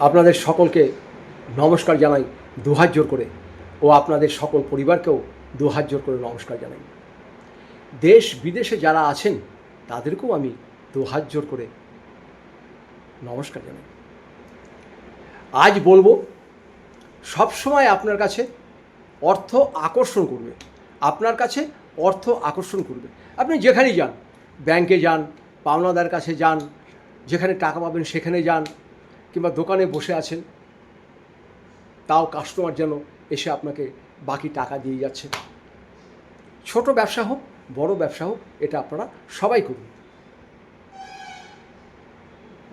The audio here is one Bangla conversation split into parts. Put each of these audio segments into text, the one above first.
আপনাদের সকলকে নমস্কার জানাই, দুহাত জোর করে, ও আপনাদের সকল পরিবারকেও দুহাত জোর করে নমস্কার জানাই। দেশ বিদেশে যারা আছেন, তাদেরকেও আমি দুহাত জোর করে নমস্কার জানাই। আজ বলব সবসময় আপনার কাছে অর্থ আকর্ষণ করবে। আপনার কাছে অর্থ আকর্ষণ করবে। আপনি যেখানেই যান, ব্যাংকে যান, পাওনাদার কাছে যান, যেখানে টাকা পাবেন সেখানে যান কিংবা দোকানে বসে আছেন, তাও কাস্টমার যেন এসে আপনাকে বাকি টাকা দিয়ে যাচ্ছে। ছোট ব্যবসা হোক, বড় ব্যবসা হোক, এটা আপনারা সবাই করুন।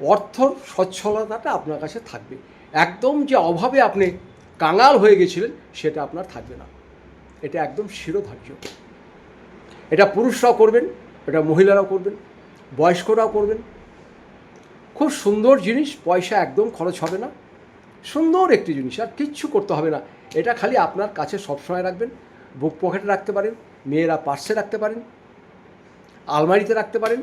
অর্থ সচ্ছলতাটা আপনার কাছে থাকবে। একদম যে অভাবে আপনি কাঙাল হয়ে গেছিলেন, সেটা আপনার থাকবে না। এটা একদম শিরোধার্য। এটা পুরুষরাও করবেন, এটা মহিলারাও করবেন, বয়স্করাও করবেন খুব সুন্দর জিনিস, পয়সা একদম খরচ হবে না। সুন্দর একটি জিনিস, আর কিচ্ছু করতে হবে না। এটা খালি আপনার কাছে সবসময় রাখবেন, বুক পকেটে রাখতে পারেন, মেয়েরা পার্সে রাখতে পারেন, আলমারিতে রাখতে পারেন।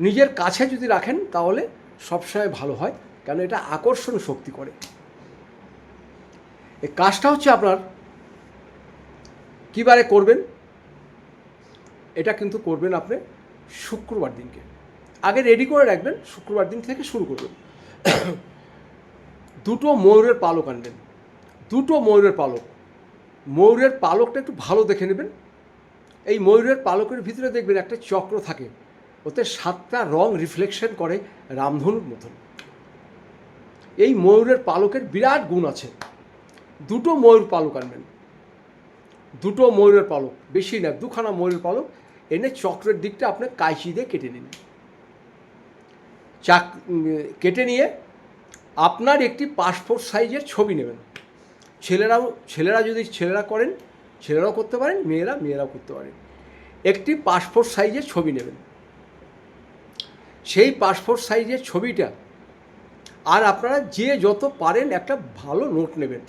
নিজের কাছে যদি রাখেন, তাহলে সবসময় ভালো হয়, কেন এটা আকর্ষণ শক্তি করে। এই কাজটা হচ্ছে আপনার কীবারে করবেন? এটা কিন্তু করবেন আপনি শুক্রবার দিনকে। আগে রেডি করে রাখবেন, শুক্রবার দিন থেকে শুরু করবেন। দুটো ময়ূরের পালক আনবেন। দুটো ময়ূরের পালক। ময়ূরের পালকটা একটু ভালো দেখে নেবেন। এই ময়ূরের পালকের ভিতরে দেখবেন একটা চক্র থাকে। ওতে সাতটা রং রিফ্লেকশন করে রামধনুর মতন। এই ময়ূরের পালকের বিরাট গুণ আছে। দুটো ময়ূর পালক আনবেন। দুটো ময়ূরের পালক। বেশি না, দুখানা ময়ূরের পালক। এনে চক্রের দিকটা আপনি কাঁচি দিয়ে কেটে নিন চাক কেটে নিয়ে আপনার একটি পাসপোর্ট সাইজের ছবি নেবেন। ছেলেরাও, ছেলেরা যদি ছেলেরা করেন, ছেলেরাও করতে পারেন, মেয়েরা, মেয়েরাও করতে পারেন। একটি পাসপোর্ট সাইজের ছবি নেবেন। সেই পাসপোর্ট সাইজের ছবিটা, আর আপনারা যে যত পারেন একটা ভালো নোট নেবেন।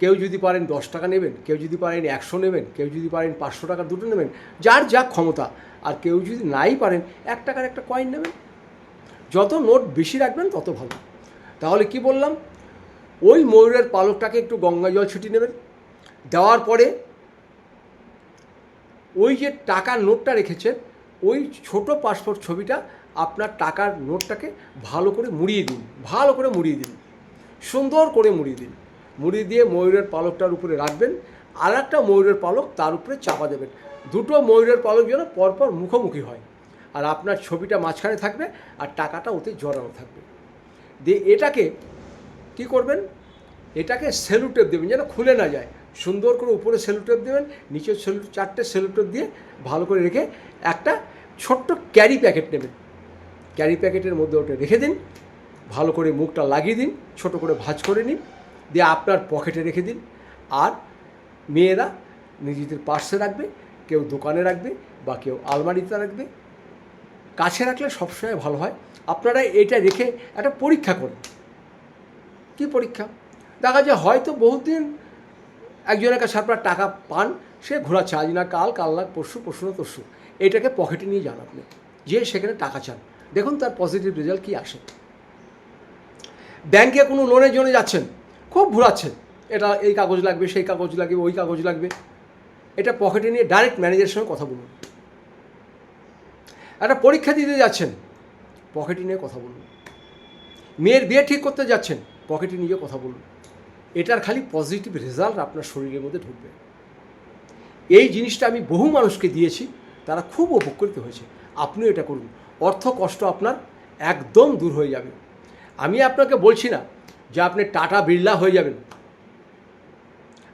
কেউ যদি পারেন দশ টাকা নেবেন, কেউ যদি পারেন একশো নেবেন, কেউ যদি পারেন পাঁচশো টাকা দুটো নেবেন, যার যা ক্ষমতা। আর কেউ যদি নাই পারেন, এক টাকার একটা কয়েন নেবেন। যত নোট বেশি রাখবেন, তত ভালো। তাহলে কি বললাম? ওই ময়ূরের পালকটাকে একটু গঙ্গা জল ছিটিয়ে নেবেন। দেওয়ার পরে ওই যে টাকার নোটটা রেখেছেন, ওই ছোট পাসপোর্ট ছবিটা আপনার টাকার নোটটাকে ভালো করে মুড়িয়ে দিন, ভালো করে মুড়িয়ে দিন। সুন্দর করে মুড়িয়ে দিন। মুড়িয়ে দিয়ে ময়ূরের পালকটার উপরে রাখবেন আর একটা ময়ূরের পালক তার উপরে চাপা দেবেন। দুটো ময়ূরের পালক যেন পরপর মুখোমুখি হয়। আর আপনার ছবিটা মাঝখানে থাকবে আর টাকাটা ওতে জড়ানো থাকবে। দিয়ে এটাকে কি করবেন? এটাকে সেলুটেপ দেবেন, যেন খুলে না যায়। সুন্দর করে উপরে সেলুটেপ দেবেন নিচে সেলু চারটে সেলুটেপ দিয়ে ভালো করে রেখে একটা ছোট্ট ক্যারি প্যাকেট নেবেন। ক্যারি প্যাকেটের মধ্যে ওটা রেখে দিন, ভালো করে মুখটা লাগিয়ে দিন, ছোট করে ভাঁজ করে নিন, দিয়ে আপনার পকেটে রেখে দিন। আর মেয়েরা নিজেদের পার্সে রাখবে, কেউ দোকানে রাখবে বা কেউ আলমারিতে রাখবে কাছে রাখলে সবসময় ভালো হয়। আপনারা এটা রেখে একটা পরীক্ষা করুন। কি পরীক্ষা? দেখা যায় হয়তো বহুদিন একজনের কাছে আপনার টাকা পান, সে ঘোরাচ্ছে, আজ না কাল কাল না পরশু পরশু না তরশু। এটাকে পকেটে নিয়ে যান আপনি। যে সেখানে টাকা চান। দেখুন তার পজিটিভ রেজাল্ট কী আসে। ব্যাংকে কোনো লোনের জন্য যাচ্ছেন, খুব ঘোরাচ্ছেন। এটা এই কাগজ লাগবে, সেই কাগজ লাগবে, ওই কাগজ লাগবে। এটা পকেটে নিয়ে ডাইরেক্ট ম্যানেজারের সঙ্গে কথা বলুন। একটা পরীক্ষা দিতে যাচ্ছেন। পকেটে নিয়ে কথা বলুন। মেয়ের বিয়ে ঠিক করতে যাচ্ছেন, পকেটে নিয়ে কথা বলুন। এটার খালি পজিটিভ রেজাল্ট আপনার শরীরের মধ্যে ঢুকবে। এই জিনিসটা আমি বহু মানুষকে দিয়েছি, তারা খুব উপকৃত হয়েছে। আপনিও এটা করুন। অর্থ কষ্ট আপনার একদম দূর হয়ে যাবে। আমি আপনাকে বলছি না যে আপনি টাটা বিড়লা হয়ে যাবেন।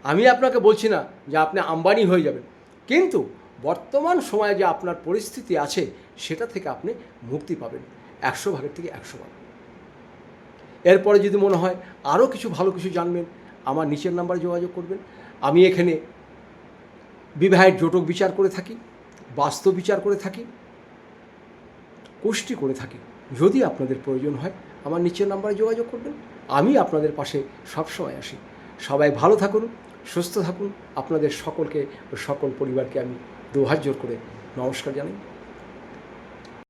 আমি আপনাকে বলছি না যে আপনি আম্বানি হয়ে যাবেন। কিন্তু বর্তমান সময়ে যে আপনার পরিস্থিতি আছে, সেটা থেকে আপনি মুক্তি পাবেন। একশো ভাগের থেকে একশো ভাগ। এরপরে যদি মনে হয় আরও কিছু ভালো কিছু জানবেন, আমার নিচের নাম্বারে যোগাযোগ করবেন। আমি এখানে বিবাহের জোটক বিচার করে থাকি, বাস্তব বিচার করে থাকি, কুষ্টি করে থাকি। যদি আপনাদের প্রয়োজন হয়, আমার নিচের নাম্বারে যোগাযোগ করবেন। আমি আপনাদের পাশে সবসময় আসি। সবাই ভালো থাকুন, সুস্থ থাকুন। আপনাদের সকলকে, সকল পরিবারকে আমি দুহাত জোর করে নমস্কার জানাই।